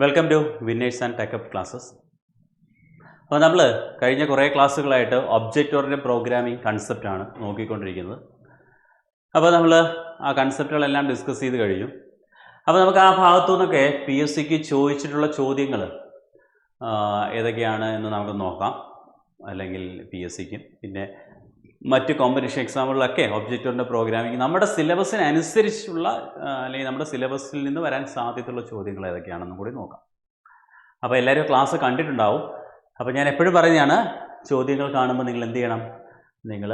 Welcome to winners and techup classes അപ്പോൾ നമ്മൾ കഴിഞ്ഞ കുറേ ക്ലാസ്സുകളായിട്ട് ഒബ്ജക്റ്റ് ഓറിന്റെ പ്രോഗ്രാമിംഗ് കൺസെപ്റ്റാണ് നോക്കിക്കൊണ്ടിരിക്കുന്നത്. അപ്പോൾ നമ്മൾ ആ കൺസെപ്റ്റുകളെല്ലാം ഡിസ്കസ് ചെയ്ത് കഴിഞ്ഞു. അപ്പോൾ നമുക്ക് ആ ഭാഗത്തു നിന്നൊക്കെ പി എസ് സിക്ക് ചോദിച്ചിട്ടുള്ള ചോദ്യങ്ങൾ ഏതൊക്കെയാണ് എന്ന് നമുക്ക് നോക്കാം. അല്ലെങ്കിൽ പി എസ് സിക്കും പിന്നെ മറ്റ് കോമ്പറ്റീഷൻ എക്സാമുകളിലൊക്കെ ഒബ്ജക്റ്റ് ഓറിയന്റഡ് പ്രോഗ്രാമിംഗ് നമ്മുടെ സിലബസിനനുസരിച്ചുള്ള അല്ലെങ്കിൽ നമ്മുടെ സിലബസിൽ നിന്ന് വരാൻ സാധ്യതയുള്ള ചോദ്യങ്ങൾ ഏതൊക്കെയാണെന്നും കൂടി നോക്കാം. അപ്പോൾ എല്ലാവരും ക്ലാസ് കണ്ടിട്ടുണ്ടാവും. അപ്പോൾ ഞാൻ എപ്പോഴും പറയുന്നതാണ് ചോദ്യങ്ങൾ കാണുമ്പോൾ നിങ്ങൾ എന്ത് ചെയ്യണം? നിങ്ങൾ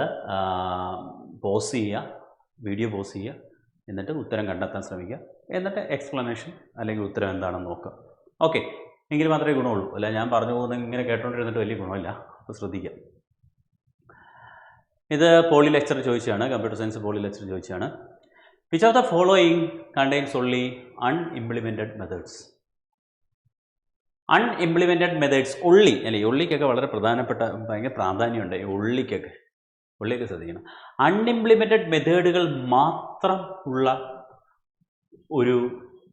പോസ് ചെയ്യുക വീഡിയോ പോസ് ചെയ്യുക എന്നിട്ട് ഉത്തരം കണ്ടെത്താൻ ശ്രമിക്കുക എന്നിട്ട് എക്സ്പ്ലനേഷൻ അല്ലെങ്കിൽ ഉത്തരം എന്താണെന്ന് നോക്കുക. ഓക്കെ എങ്കിൽ മാത്രമേ ഗുണമുള്ളൂ. അല്ല ഞാൻ പറഞ്ഞു പോകുന്നത് ഇങ്ങനെ കേട്ടോണ്ടിരുന്നിട്ട് വലിയ ഗുണമില്ല. അപ്പോൾ ശ്രദ്ധിക്കുക. ഇത് പോളി ലെക്ചർ ചോദിച്ചാണ് കമ്പ്യൂട്ടർ സയൻസ് പോളി ലെക്ചർ ചോദിച്ചാണ് which of the following contains only unimplemented methods unimplemented methods ഉള്ളി അല്ലേ ഉള്ളിക്കൊക്കെ വളരെ പ്രധാനപ്പെട്ട ഭയങ്കര പ്രാധാന്യമുണ്ട് ഈ ഉള്ളിക്കൊക്കെ. ഉള്ളിയൊക്കെ ശ്രദ്ധിക്കണം. അൺഇംപ്ലിമെന്റഡ് മെത്തേഡുകൾ മാത്രം ഉള്ള ഒരു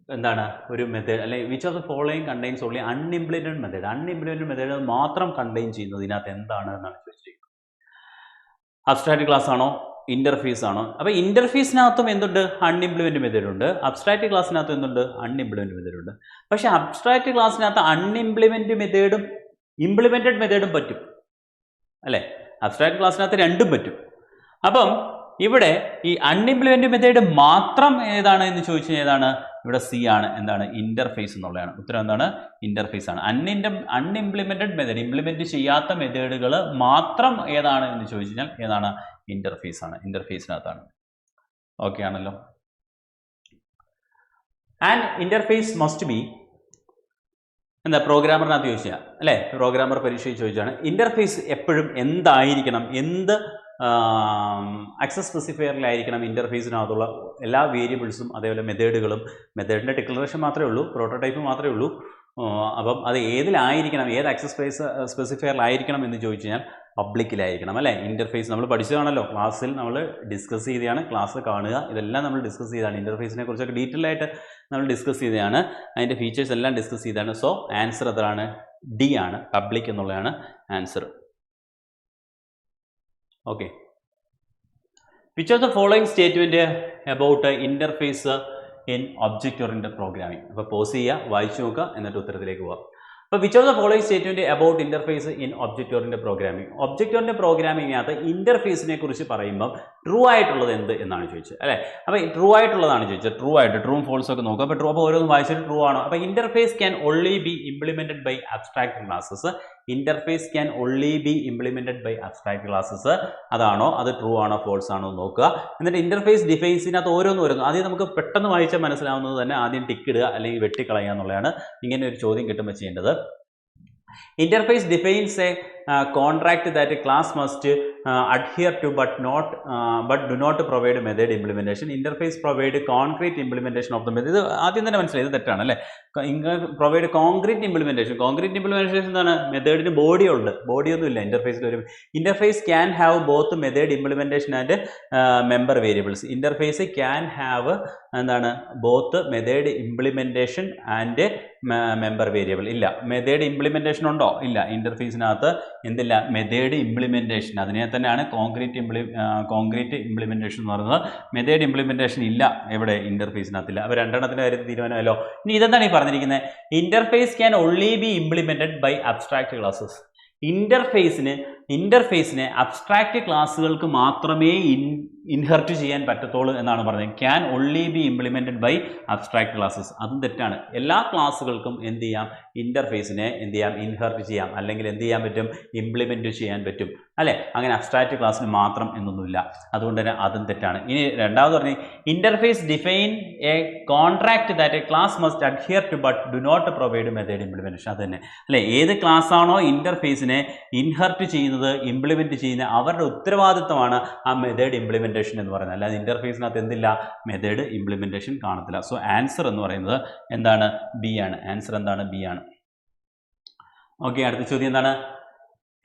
എന്താണ് ഒരു മെത്തേഡ് അല്ലെങ്കിൽ which of the following contains only unimplemented method unimplemented method മാത്രം കണ്ടെയ്ൻ ചെയ്യുന്നത് ഇതിനകത്ത് എന്താണ് എന്നാണ് ചോദിച്ചിരിക്കുന്നത്. അബ്സ്ട്രാക്ട് ക്ലാസ് ആണോ? ഇന്റർഫീസ് ആണോ? അപ്പോൾ ഇന്റർഫീസിനകത്തും എന്തുണ്ട്? അൺഇംപ്ലിമെന്റ് മെത്തേഡ് ഉണ്ട് അബ്സ്ട്രാക്ട് ക്ലാസ്സിനകത്തും എന്തുണ്ട്? അൺഇംപ്ലിമെന്റ് മെത്തേഡ് ഉണ്ട് പക്ഷേ അബ്സ്ട്രാക്റ്റ് ക്ലാസ്സിനകത്ത് അൺഇംപ്ലിമെന്റ് മെത്തേഡും ഇംപ്ലിമെന്റഡ് മെത്തേഡും പറ്റും. അല്ലേ? അബ്സ്ട്രാക്റ്റ് ക്ലാസ്സിനകത്ത് രണ്ടും പറ്റും. അപ്പം ഇവിടെ ഈ അൺഇംപ്ലിമെന്റ് മെത്തേഡ് മാത്രം ഏതാണ് എന്ന് ചോദിച്ചു കഴിഞ്ഞാൽ ഏതാണ്? ഇവിടെ സി ആണ്. എന്താണ്? ഇന്റർഫേസ് എന്നുള്ളതാണ്. ഉത്തരം എന്താണ്? ഇന്റർഫേസ് ആണ്. അൺഇന്റെ അൺഇംപ്ലിമെന്റഡ് മെത്തേഡ് ഇംപ്ലിമെന്റ് ചെയ്യാത്ത മെത്തേഡുകൾ മാത്രം ഏതാണ് എന്ന് ചോദിച്ചു കഴിഞ്ഞാൽ ഏതാണ്? ഇന്റർഫേസ് ആണ്. ഇന്റർഫേസിനകത്താണ് ഓക്കെ ആണല്ലോ. ആൻഡ് ഇന്റർഫേസ് മസ്റ്റ് ബി എന്താ? പ്രോഗ്രാമറിനകത്ത് ചോദിച്ചാൽ അല്ലേ? പ്രോഗ്രാമർ പരീക്ഷയിൽ ചോദിച്ചാണ് ഇന്റർഫേസ് എപ്പോഴും എന്തായിരിക്കണം? എന്ത് ആക്സസ് സ്പെസിഫയറിലായിരിക്കണം ഇന്റർഫേസിനകത്തുള്ള എല്ലാ വേരിയബിൾസും അതേപോലെ മെത്തേഡുകളും മെത്തേഡിന്റെ ഡിക്ലറേഷൻ മാത്രമേ ഉള്ളൂ പ്രോട്ടോടൈപ്പ് മാത്രമേ ഉള്ളൂ. അപ്പം അത് ഏതിലായിരിക്കണം ഏത് ആക്സസ് സ്പേസ് സ്പെസിഫയറിലായിരിക്കണം എന്ന് ചോദിച്ചു കഴിഞ്ഞാൽ പബ്ലിക്കിലായിരിക്കണം അല്ലേ? ഇന്റർഫേസ് നമ്മൾ പഠിച്ചതാണല്ലോ. ക്ലാസ്സിൽ നമ്മൾ ഡിസ്കസ് ചെയ്തതാണ് ക്ലാസ് കാണുക. ഇതെല്ലാം നമ്മൾ ഡിസ്കസ് ചെയ്തതാണ്. ഇന്റർഫേസിനെ കുറിച്ചൊക്കെ ഡീറ്റെയിൽ ആയിട്ട് നമ്മൾ ഡിസ്കസ് ചെയ്തതാണ്. അതിന്റെ ഫീച്ചേഴ്സ് എല്ലാം ഡിസ്കസ് ചെയ്തതാണ്. സോ ആൻസർ അതാണ് ഡി ആണ്. പബ്ലിക് എന്നുള്ളതാണ് answer okay which of the following statement about interface in object oriented programming അപ്പോൾ പോസ് ചെയ്യുക വായിച്ചു നോക്കുക എന്നിട്ട് ഉത്തരത്തിലേക്ക് പോവാം. അപ്പോൾ which of the following statement about interface in object oriented programming object oriented പ്രോഗ്രാമിങ്ങിനകത്ത് ഇന്റർഫേസിനെ കുറിച്ച് പറയുമ്പം ട്രൂ ആയിട്ടുള്ളത് എന്ത് എന്നാണ് ചോദിച്ചത്. അല്ലേ? അപ്പോൾ ട്രൂ ആയിട്ടുള്ളതാണ് ചോദിച്ചത്. ട്രൂ ആയിട്ട് ട്രൂ ഫോൾസ് ഒക്കെ നോക്കുക. അപ്പോൾ ട്രൂ അപ്പോൾ ഓരോന്നും വായിച്ചിട്ട് ട്രൂ ആണോ. അപ്പോൾ interface can only be implemented by abstract classes interface can only be implemented by abstract classes അതാണോ? അത് ട്രൂ ആണോ? ഫോൾസ് ആണോ? നോക്കുക. എന്നിട്ട് ഇന്റർഫേസ് ഡിഫൈൻസിനകത്ത് ഓരോന്ന് വരുന്നു. ആദ്യം നമുക്ക് പെട്ടെന്ന് വായിച്ചാൽ മനസ്സിലാവുന്നത് തന്നെ ആദ്യം ടിക്ക് ഇടുക അല്ലെങ്കിൽ വെട്ടിക്കളയുക എന്നുള്ളതാണ് ഇങ്ങനെ ഒരു ചോദ്യം കിട്ടുമ്പോൾ ചെയ്യേണ്ടത്. Interface defines a contract that class must adhere to but not but do not provide method implementation interface provide concrete implementation of the method ഇത് ആദ്യം തന്നെ മനസ്സിലായി ഇത് തെറ്റാണ് അല്ലേ? Provide concrete implementation concrete implementation എന്താണ് മെത്തേഡിന് ബോഡി ഉണ്ട്. ബോഡി ഒന്നും ഇല്ല. ഇന്റർഫേസിൽ ഒരു interface can have both method implementation and member variables interface can have എന്താണ് both method implementation and member variable ഇല്ല. മെത്തേഡ് ഇംപ്ലിമെന്റേഷൻ ഉണ്ടോ? ഇല്ല. ഇന്റർഫേസിനകത്ത് എന്തില്ല മെത്തേഡ് ഇംപ്ലിമെന്റേഷൻ അതിനെ തന്നെയാണ് കോൺക്രീറ്റ് ഇംപ്ലി കോൺക്രീറ്റ് ഇംപ്ലിമെന്റേഷൻ എന്ന് പറയുന്നത്. മെത്തേഡ് ഇംപ്ലിമെന്റേഷൻ ഇല്ല എവിടെ ഇന്റർഫേസിനകത്തില്ല അപ്പോൾ രണ്ടെണ്ണത്തിന്റെ കാര്യത്തിൽ തീരുമാനമല്ലോ ഇനി ഇതെന്താണ് ഈ പറഞ്ഞിരിക്കുന്നത് interface can only be implemented by abstract classes ഇന്റർഫേസിന് ഇന്റർഫേസിന് അബ്സ്ട്രാക്റ്റ് ക്ലാസ്സുകൾക്ക് മാത്രമേ ഇൻഹെർട്ട് ചെയ്യാൻ പറ്റത്തുള്ളൂ എന്നാണ് പറഞ്ഞത്. Can only be implemented by abstract classes അതും തെറ്റാണ്. എല്ലാ ക്ലാസ്സുകൾക്കും എന്ത് ചെയ്യാം? ഇന്റർഫേസിനെ എന്ത് ചെയ്യാം? ഇൻഹെർട്ട് ചെയ്യാം. അല്ലെങ്കിൽ എന്ത് ചെയ്യാൻ പറ്റും? ഇംപ്ലിമെന്റ് ചെയ്യാൻ പറ്റും. അല്ലേ? അങ്ങനെ അബ്സ്ട്രാക്ട് ക്ലാസ്സിന് മാത്രം എന്നൊന്നുമില്ല. അതുകൊണ്ട് തന്നെ അതും തെറ്റാണ്. ഇനി രണ്ടാമത് പറഞ്ഞ് interface define a contract that a class must adhere to but do not provide method implementation അത് തന്നെ. അല്ലേ? ഏത് ക്ലാസ് ആണോ ഇന്റർഫേസിനെ ഇൻഹെർട്ട് ചെയ്യുന്നത് ഇംപ്ലിമെന്റ് ചെയ്യുന്ന അവരുടെ ഉത്തരവാദിത്തമാണ് ആ മെത്തേഡ് ഇംപ്ലിമെന്റേഷൻ എന്ന് പറയുന്നത്. അല്ലാതെ ഇന്റർഫേസിനകത്ത് എന്തില്ല? മെത്തേഡ് ഇംപ്ലിമെന്റേഷൻ കാണത്തില്ല. സോ ആൻസർ എന്ന് പറയുന്നത് എന്താണ്? ബി ആണ്. ആൻസർ എന്താണ്? ബി ആണ്. ഓക്കെ അടുത്ത ചോദ്യം എന്താണ്?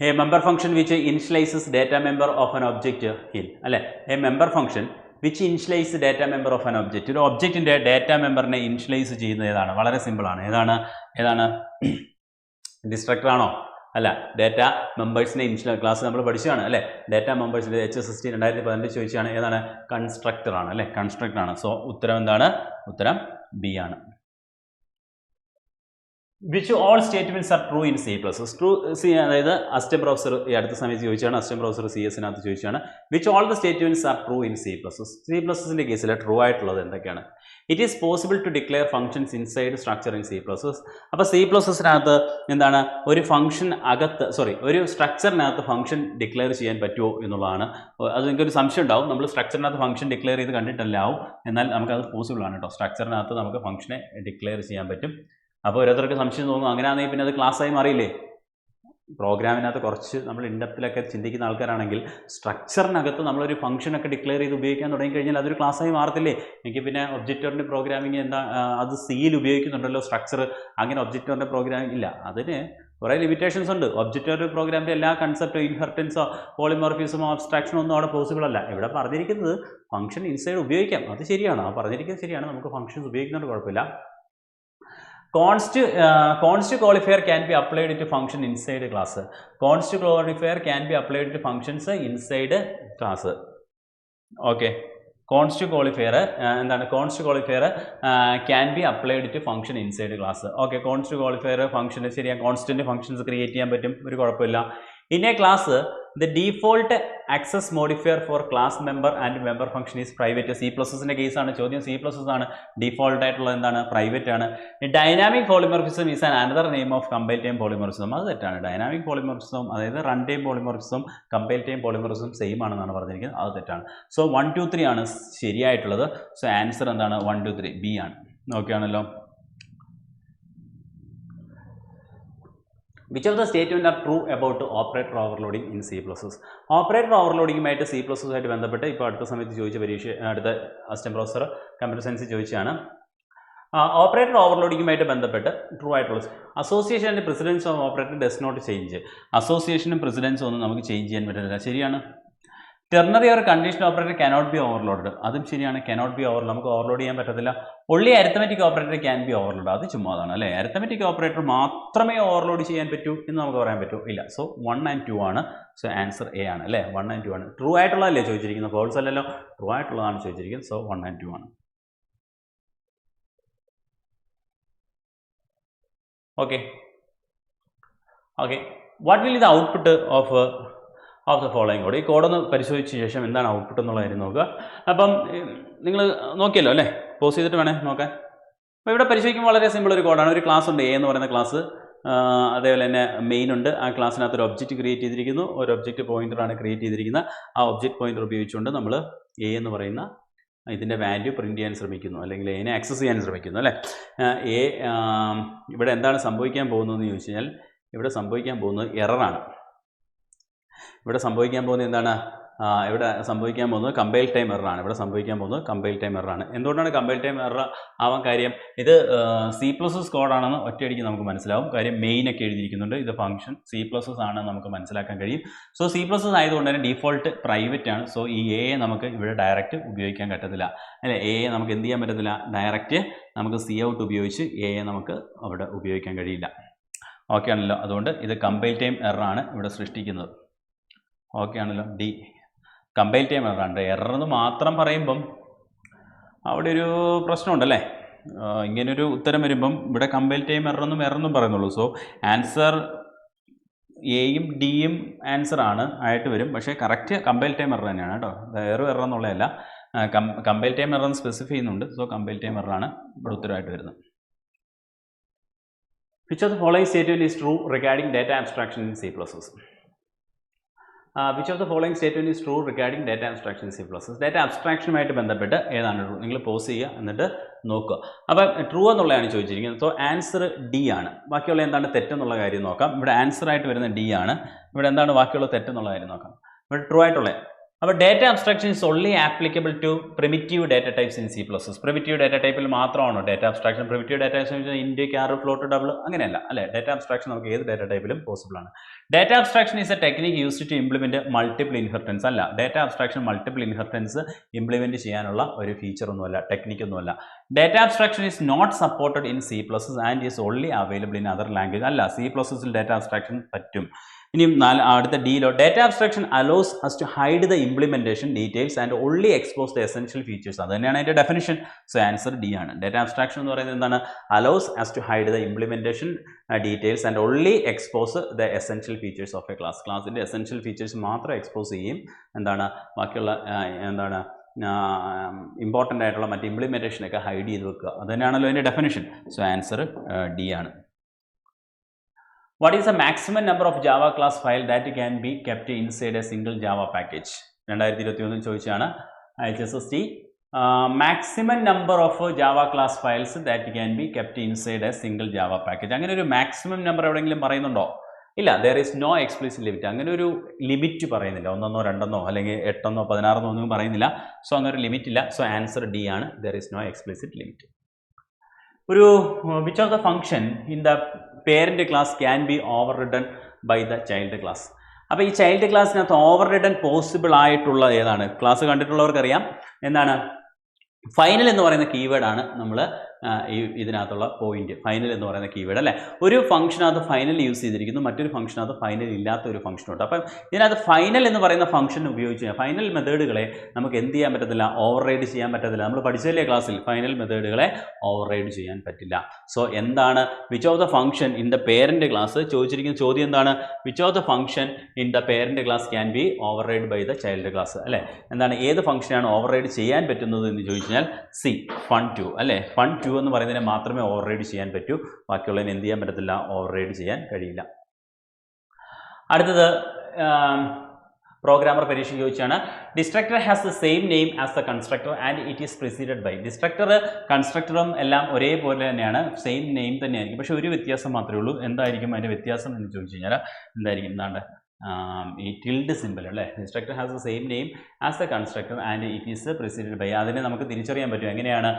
A member function which initializes data member of an object hill അല്ലെ? A member function which initialize data member of an object ഒരു ഒബ്ജക്റ്റിന്റെ ഡേറ്റ മെമ്പറിനെ ഇൻഷ്യലൈസ് ചെയ്യുന്നത് ഏതാണ്? വളരെ സിമ്പിളാണ് ഏതാണ്? ഏതാണ്? ഡിസ്ട്രക്ടർ ആണോ? അല്ല ഡേറ്റ മെമ്പേഴ്സിന്റെ ഇൻഷ്യൽ ക്ലാസ് നമ്മൾ പഠിച്ചതാണ് അല്ലേ? ഡേറ്റ മെമ്പേഴ്സിന്റെ എച്ച് എസ് എസ് ടി രണ്ടായിരത്തി പതിനെട്ട് ചോദിച്ചാണ് ഏതാണ്? കൺസ്ട്രക്ടറാണ് അല്ലേ? കൺസ്ട്രക്ടറാണ് സോ ഉത്തരം എന്താണ്? ഉത്തരം ബി ആണ്. Which all statements are true in C plus true C അതായത് അസ്റ്റം ബ്രൗസർ ഈ അടുത്ത സമയത്ത് ചോദിച്ചാണ് അസ്റ്റം ബ്രൗസർ സി എസിനകത്ത് ചോദിച്ചാണ് which all the statements are true in C plus C പ്ലസിന്റെ കേസിൽ ട്രൂ ആയിട്ടുള്ളത് എന്തൊക്കെയാണ്? It is possible to declare functions inside structure in C plus അപ്പോൾ സി പ്ലസിനകത്ത് എന്താണ്? ഒരു ഫംഗ്ഷൻ അകത്ത് സോറി ഒരു സ്ട്രക്ചറിനകത്ത് ഫംഗ്ഷൻ ഡിക്ലെയർ ചെയ്യാൻ പറ്റുമോ എന്നുള്ളതാണ്. അത് നിങ്ങൾക്കൊരു സംശയം ഉണ്ടാവും. നമ്മൾ സ്ട്രക്ചറിനകത്ത് ഫംഗ്ഷൻ ഡിക്ലെയർ ചെയ്ത് കണ്ടിട്ടല്ലാവും എന്നാൽ നമുക്കത് പോസിബിൾ ആണ് കേട്ടോ സ്ട്രക്ചറിനകത്ത് നമുക്ക് ഫംഗ്ഷനെ ഡിക്ലെയർ ചെയ്യാൻ പറ്റും. അപ്പോൾ ഓരോരുത്തർക്ക് സംശയം തോന്നും അങ്ങനെയാണെങ്കിൽ പിന്നെ അത് ക്ലാസ്സായി മാറിയില്ലേ? പ്രോഗ്രാമിനകത്ത് കുറച്ച് നമ്മൾ ഇൻഡപ്തിലൊക്കെ ചിന്തിക്കുന്ന ആൾക്കാരാണെങ്കിൽ സ്ട്രക്ചറിനകത്ത് നമ്മളൊരു ഫംഗ്ഷനൊക്കെ ഡിക്ലെയർ ചെയ്ത് ഉപയോഗിക്കാൻ തുടങ്ങിക്കഴിഞ്ഞാൽ അതൊരു ക്ലാസ്സായി മാറത്തില്ലേ? എനിക്ക് പിന്നെ ഒബ്ജക്റ്റോറിന്റെ പ്രോഗ്രാമിംഗ് എന്താ അത് സിയിൽ ഉപയോഗിക്കുന്നുണ്ടല്ലോ സ്ട്രക്ചർ അങ്ങനെ ഒബ്ജക്റ്റോറിന്റെ പ്രോഗ്രാമിംഗ് ഇല്ല. അതിന് കുറേ ലിമിറ്റേഷൻസ് ഉണ്ട്. ഒബ്ജക്റ്റോറി പ്രോഗ്രാമിന്റെ എല്ലാ കൺസെപ്റ്റോ ഇൻഹെറിറ്റൻസോ പോളിമോർഫിസമോ അബ്സ്ട്രാക്ഷനോ ഒന്നും അവിടെ പോസിബിൾ അല്ല. ഇവിടെ പറഞ്ഞിരിക്കുന്നത് ഫംഗ്ഷൻ ഇൻസൈഡ് ഉപയോഗിക്കാം. അത് ശരിയാണ്. ആ പറഞ്ഞിരിക്കുന്നത് ശരിയാണ്. നമുക്ക് ഫംഗ്ഷൻസ് ഉപയോഗിക്കുന്നതുകൊണ്ട് കുഴപ്പമില്ല. Const const qualifier can be applied to function inside class const qualifier can be applied to functions inside class okay const qualifier എന്താണ്? Const qualifier can be applied to function inside class okay const qualifier function ശരിയാ. Constant functions create ചെയ്യാൻ പറ്റും. ഒരു കുഴപ്പമില്ല. A class the default access modifier for class member and member function is private C case ആണ് ചോദ്യം C plus ആണ് default ആയിട്ടുള്ള എന്താണ്? പ്രൈവറ്റ് ആണ്. Dynamic polymorphism is an another name of compile time polymorphism അത് തെറ്റാണ്. ഡൈനാമിക് പോളിമോർഫിസം അതായത് run time polymorphism compile time polymorphism same ആണെന്നാണ് പറഞ്ഞിരിക്കുന്നത്. അത് തെറ്റാണ്. സോ വൺ ടു ത്രീ ആണ് ശരിയായിട്ടുള്ളത്. സോ ആൻസർ എന്താണ്? വൺ ടു ത്രീ ബി ആണ്. ഓക്കെ ആണല്ലോ which of the statement are true about operator overloading in C plus S operator ഓവർലോഡിങ്ങുമായിട്ട് C plus പ്ലസുമായിട്ട് ബന്ധപ്പെട്ട് ഇപ്പോൾ അടുത്ത സമയത്ത് ചോദിച്ച പരീക്ഷ അടുത്ത അസ്റ്റം പ്രൊഫസർ കമ്പ്യൂട്ടർ സയൻസ് ചോദിച്ചാണ് ഓപ്പറേറ്റർ ഓവർലോഡിങ്ങുമായിട്ട് ബന്ധപ്പെട്ട് ട്രൂ ആയിട്ടുള്ള association and precedence of operator does not change അസോസിയേഷനും പ്രസിഡൻസും ഒന്നും നമുക്ക് ചേഞ്ച് ചെയ്യാൻ പറ്റുന്നില്ല ശരിയാണ്? ടെർണറി ഒരു condition operator cannot be overload അതും ശരിയാണ്. കനോട്ട് ബി ഓവർലോഡ് നമുക്ക് ഓവർലോഡ് ചെയ്യാൻ പറ്റത്തില്ല. Only arithmetic operator can be overload അത് ചുമ്മാതാണ് അല്ലേ? അരിത്തമെറ്റിക് ഓപ്പറേറ്റർ മാത്രമേ ഓവർലോഡ് ചെയ്യാൻ പറ്റൂ എന്ന് നമുക്ക് പറയാൻ പറ്റൂ. ഇല്ല. സോ വൺ ആൻഡ് ടു ആണ്. സോ ആൻസർ എ ആണ് അല്ലേ? വൺ ആൻഡ് ടു ആണ്. ട്രൂ ആയിട്ടുള്ളതല്ലേ ചോദിച്ചിരിക്കുന്നത്? ഫോൾസ് അല്ലല്ലോ. ട്രൂ ആയിട്ടുള്ളതാണ് ചോദിച്ചിരിക്കുന്നത്. സോ വൺ ആൻഡ് ടു ആണ്. ഓക്കെ ഓക്കെ വാട്ട് വിൽ ഇത് output of of the following code ഈ കോഡൊന്ന് പരിശോധിച്ച ശേഷം എന്താണ് ഔട്ട്പുട്ട് എന്നുള്ള കാര്യം നോക്കുക. അപ്പം നിങ്ങൾ നോക്കിയല്ലോ അല്ലേ? പോസ് ചെയ്തിട്ട് വേണേ നോക്കാൻ. അപ്പോൾ ഇവിടെ പരിശോധിക്കുമ്പോൾ വളരെ സിമ്പിൾ ഒരു കോഡാണ് ഒരു ക്ലാസ് ഉണ്ട് എ എന്ന് പറയുന്ന ക്ലാസ് അതേപോലെ തന്നെ മെയിൻ ഉണ്ട്. ആ ക്ലാസ്സിനകത്ത് ഒരു ഒബ്ജക്റ്റ് ക്രിയേറ്റ് ചെയ്തിരിക്കുന്നു. ഒരു ഒബ്ജക്റ്റ് പോയിന്ററാണ് ക്രിയേറ്റ് ചെയ്തിരിക്കുന്നത്. ആ ഒബ്ജക്റ്റ് പോയിന്റർ ഉപയോഗിച്ചുകൊണ്ട് നമ്മൾ എ എന്ന് പറയുന്ന ഇതിന്റെ വാല്യൂ പ്രിന്റ് ചെയ്യാൻ ശ്രമിക്കുന്നു. അല്ലെങ്കിൽ എനെ ആക്സസ് ചെയ്യാൻ ശ്രമിക്കുന്നു അല്ലേ? എ ഇവിടെ എന്താണ് സംഭവിക്കാൻ പോകുന്നതെന്ന് ചോദിച്ചു കഴിഞ്ഞാൽ ഇവിടെ സംഭവിക്കാൻ പോകുന്നത് എററാണ് ഇവിടെ സംഭവിക്കാൻ പോകുന്നത് എന്താണ്? ഇവിടെ സംഭവിക്കാൻ പോകുന്നത് കമ്പൈൽ ടൈം എററാണ് ഇവിടെ സംഭവിക്കാൻ പോകുന്നത് കമ്പൈൽ ടൈം എററാണ് എന്തുകൊണ്ടാണ് കമ്പൈൽ ടൈം എറർ ആവാൻ കാര്യം? ഇത് സി പ്ലസ് എസ് കോഡാണെന്ന് ഒറ്റയടിക്ക് നമുക്ക് മനസ്സിലാവും. കാര്യം മെയിൻ ഒക്കെ എഴുതിയിരിക്കുന്നുണ്ട്. ഇത് ഫംഗ്ഷൻ സി പ്ലസ് എസ് ആണെന്ന് നമുക്ക് മനസ്സിലാക്കാൻ കഴിയും. സോ സി പ്ലസ് എസ് ആയതുകൊണ്ട് തന്നെ ഡിഫോൾട്ട് പ്രൈവറ്റ് ആണ്. സോ ഈ എ നമുക്ക് ഇവിടെ ഡയറക്റ്റ് ഉപയോഗിക്കാൻ പറ്റത്തില്ല. അല്ലെ? എ നമുക്ക് എന്ത് ചെയ്യാൻ പറ്റത്തില്ല? ഡയറക്റ്റ് നമുക്ക് സി ഔട്ട് ഉപയോഗിച്ച് എ നമുക്ക് അവിടെ ഉപയോഗിക്കാൻ കഴിയില്ല. ഓക്കെ ആണല്ലോ. അതുകൊണ്ട് ഇത് കമ്പൈൽ ടൈം എററാണ് ഇവിടെ സൃഷ്ടിക്കുന്നത്. ഓക്കെ ആണല്ലോ. ഡി കമ്പൈൽ ടൈം എററാണ് എറർ എന്ന് മാത്രം പറയുമ്പം അവിടെ ഒരു പ്രശ്നമുണ്ടല്ലേ? ഇങ്ങനൊരു ഉത്തരം വരുമ്പം ഇവിടെ കമ്പൈൽ ടൈം എററൊന്നും എററൊന്നും പറയുന്നുള്ളൂ. സോ ആൻസർ എയും ഡിയും ആൻസർ ആണ് ആയിട്ട് വരും. പക്ഷേ കറക്റ്റ് കമ്പൈൽ ടൈം എറർ തന്നെയാണ് കേട്ടോ. വേറെ എറർ എന്നുള്ളതല്ല. കമ്പൈൽ ടൈം എറർ സ്പെസിഫൈ ചെയ്യുന്നുണ്ട്. സോ കമ്പൈൽ ടൈം എററാണ് ഇവിടെ ഉത്തരമായിട്ട് വരുന്നത്. Which of following statement is true regarding data abstraction in C plusses which of the following statement is true regarding data abstraction in C plus data ആബ്സ്ട്രാക്ഷനുമായിട്ട് ബന്ധപ്പെട്ട് ഏതാണ് true നിങ്ങൾ pose ചെയ്യുക എന്നിട്ട് നോക്കുക. അപ്പം ട്രൂ എന്നുള്ളതാണ് ചോദിച്ചിരിക്കുന്നത്. സോ ആൻസർ ഡി ആണ്. ബാക്കിയുള്ള എന്താണ് തെറ്റെന്നുള്ള കാര്യം നോക്കാം. ഇവിടെ ആൻസർ ആയിട്ട് വരുന്ന ഡി ആണ്. ഇവിടെ എന്താണ് ബാക്കിയുള്ള തെറ്റെന്നുള്ള കാര്യം നോക്കാം. ഇവിടെ ട്രൂ ആയിട്ടുള്ള അപ്പോൾ data abstraction is only applicable to primitive data types in C plus primitive data ടൈപ്പിൽ മാത്രമാണോ data abstraction primitive data types int char float double അങ്ങനെയല്ല. അല്ലേ? ഡേറ്റ അബ്സ്ട്രാക്ഷൻ നമുക്ക് ഏത് ഡേറ്റ ടൈപ്പിലും പോസിബിൾ ആണ്. Data abstraction is a technique used to implement multiple inheritance അല്ല. Data abstraction multiple inheritance implement ചെയ്യാനുള്ള ഒരു ഫീച്ചർ ഒന്നുമല്ല ടെക്നിക് ഒന്നുമല്ല. Data abstraction is not supported in C plus and is only available in other language അല്ല C പ്ലസിൽ data abstraction പറ്റും. ഇനിയും നാല് അടുത്ത ഡിയിലോ data abstraction allows us to hide the implementation details and only expose the essential features അത് തന്നെയാണ് അതിന്റെ definition so answer D ആണ്. ഡേറ്റ അബ്സ്ട്രാക്ഷൻ എന്ന് പറയുന്നത് എന്താണ്? Allows us to hide the implementation details and only expose the essential features of a class ക്ലാസിന്റെ essential features മാത്രം expose ചെയ്യും. എന്താണ്? ബാക്കിയുള്ള എന്താണ്? ഇമ്പോർട്ടന്റ് ആയിട്ടുള്ള മറ്റ് ഇംപ്ലിമെന്റേഷനൊക്കെ ഹൈഡ് ചെയ്ത് വെക്കുക. അത് തന്നെയാണല്ലോ അതിന്റെ ഡെഫിനിഷൻ സോ ആൻസർ ഡി ആണ്. What is a maximum number of Java class file that can be kept inside a single Java package രണ്ടായിരത്തി ഇരുപത്തി ഒന്നിൽ ചോദിച്ചാണ് H S S T maximum number of Java class files that can be kept inside a single Java package അങ്ങനെ ഒരു maximum number എവിടെയെങ്കിലും പറയുന്നുണ്ടോ? ഇല്ല there is no explicit limit അങ്ങനെ ഒരു ലിമിറ്റ് പറയുന്നില്ല. ഒന്നെന്നോ രണ്ടെന്നോ അല്ലെങ്കിൽ എട്ടെന്നോ പതിനാറെന്നോ ഒന്നും പറയുന്നില്ല. സോ അങ്ങനെ ഒരു ലിമിറ്റ് ഇല്ല. സോ ആൻസർ ഡി ആണ്. There is no explicit limit ഒരു which of the function in the parent class can be overwritten by the child class. അപ്പോൾ ഈ ചൈൽഡ് ക്ലാസ്സിനകത്ത് ഓവർ റിട്ടൺ പോസിബിൾ ആയിട്ടുള്ള ഏതാണ്? ക്ലാസ് കണ്ടിട്ടുള്ളവർക്കറിയാം. എന്താണ്? ഫൈനൽ എന്ന് പറയുന്ന കീവേഡാണ് നമ്മൾ ഈ ഇതിനകത്തുള്ള പോയിന്റ് ഫൈനൽ എന്ന് പറയുന്ന കീവേഡ് അല്ലേ? ഒരു ഫംഗ്ഷനകത്ത് ഫൈനൽ യൂസ് ചെയ്തിരിക്കുന്നു മറ്റൊരു ഫംഗ്ഷനകത്ത് ഫൈനൽ ഇല്ലാത്ത ഒരു ഫംഗ്ഷനുണ്ട് അപ്പം ഇതിനകത്ത് ഫൈനൽ എന്ന് പറയുന്ന ഫംഗ്ഷൻ ഉപയോഗിച്ച് ഫൈനൽ മെത്തേഡുകളെ നമുക്ക് എന്ത് ചെയ്യാൻ പറ്റത്തില്ല? ഓവർ റൈഡ് ചെയ്യാൻ പറ്റത്തില്ല. നമ്മൾ പഠിച്ചല്ലേ ക്ലാസ്സിൽ ഫൈനൽ മെത്തേഡുകളെ ഓവർ റൈഡ് ചെയ്യാൻ പറ്റില്ല. സോ എന്താണ് which of the function in the parent class ചോദിച്ചിരിക്കുന്ന ചോദ്യം എന്താണ്? Which of the function in the parent class can be override by the child class അല്ലേ? എന്താണ് ഏത് ഫംഗ്ഷനാണ് ഓവർ റൈഡ് ചെയ്യാൻ പറ്റുന്നത് എന്ന് ചോദിച്ചു കഴിഞ്ഞാൽ സി ഫൺ ടു അല്ലേ? ഫൺ ടു എന്ന് പറയുന്നതിനെ മാത്രമേ ഓവർ റൈഡ് ചെയ്യാൻ പറ്റൂ. ബാക്കിയുള്ളതിന് എന്ത് ചെയ്യാൻ പറ്റത്തില്ല ഓവർ റൈഡ് ചെയ്യാൻ കഴിയില്ല. അടുത്തത് പ്രോഗ്രാമർ പരീക്ഷ ചോദിച്ചാണ് destructor has the same name as the constructor and it is preceded by destructor കൺസ്ട്രക്ടറും എല്ലാം ഒരേപോലെ തന്നെയാണ് സെയിം നെയിം തന്നെയായിരിക്കും. പക്ഷേ ഒരു വ്യത്യാസം മാത്രമേ ഉള്ളൂ. എന്തായിരിക്കും അതിന്റെ വ്യത്യാസം എന്ന് ചോദിച്ചു കഴിഞ്ഞാൽ എന്തായിരിക്കും? എന്താണ്ട് ഈ ടിൽഡ് സിമ്പിൾ അല്ലേ? Instructor has the same name as the constructor and it is preceded by അതിനെ നമുക്ക് തിരിച്ചറിയാൻ പറ്റും എങ്ങനെയാണ്?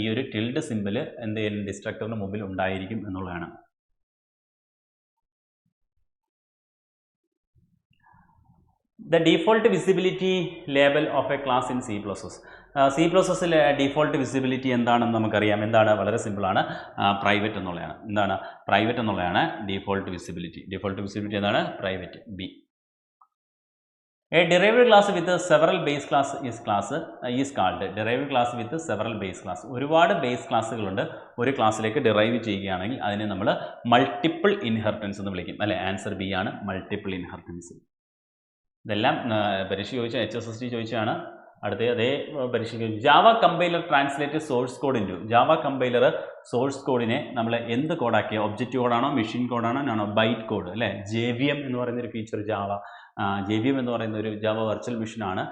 ഈ ഒരു ടിൽഡ് സിമ്പിൾ എന്ത് എന്തെങ്കിലും ഡിസ്ട്രക്ടറിന് മുമ്പിൽ ഉണ്ടായിരിക്കും എന്നുള്ളതാണ്. The default visibility label of a class in C++. C plus എസിലെ ഡീഫോൾട്ട് വിസിബിലിറ്റി എന്താണെന്ന് നമുക്കറിയാം. എന്താണ്? വളരെ സിമ്പിളാണ് പ്രൈവറ്റ് എന്നുള്ളതാണ്. എന്താണ്? പ്രൈവറ്റ് എന്നുള്ളതാണ് ഡിഫോൾട്ട് വിസിബിലിറ്റി ഡിഫോൾട്ട് വിസിബിലിറ്റി എന്താണ്? Private B a derived class with several base class is class is called derived class with several base class ഒരുപാട് ബേസ് ക്ലാസ്സുകളുണ്ട് ഒരു ക്ലാസ്സിലേക്ക് ഡിറൈവ് ചെയ്യുകയാണെങ്കിൽ അതിനെ നമ്മൾ മൾട്ടിപ്പിൾ ഇൻഹെറിറ്റൻസ് എന്ന് വിളിക്കും. അല്ലെ? ആൻസർ ബി ആണ് മൾട്ടിപ്പിൾ ഇൻഹെറിറ്റൻസ് ഇതെല്ലാം പരീക്ഷ ചോദിച്ച എച്ച് എസ് എസ് ടി ചോദിച്ചാണ് അടുത്ത അതേ പരീക്ഷ Java compiler translate source code into Java compiler source കോഡിനെ നമ്മൾ എന്ത് കോഡാക്കിയ ഒബ്ജക്റ്റ് കോഡാണോ മെഷീൻ കോഡാണോ ബൈറ്റ് കോഡ് അല്ലേ? ജെ വി എം എന്ന് പറയുന്നൊരു feature Java J V M എന്ന് പറയുന്ന ഒരു ജാവ വെർച്വൽ മെഷീനാണ്.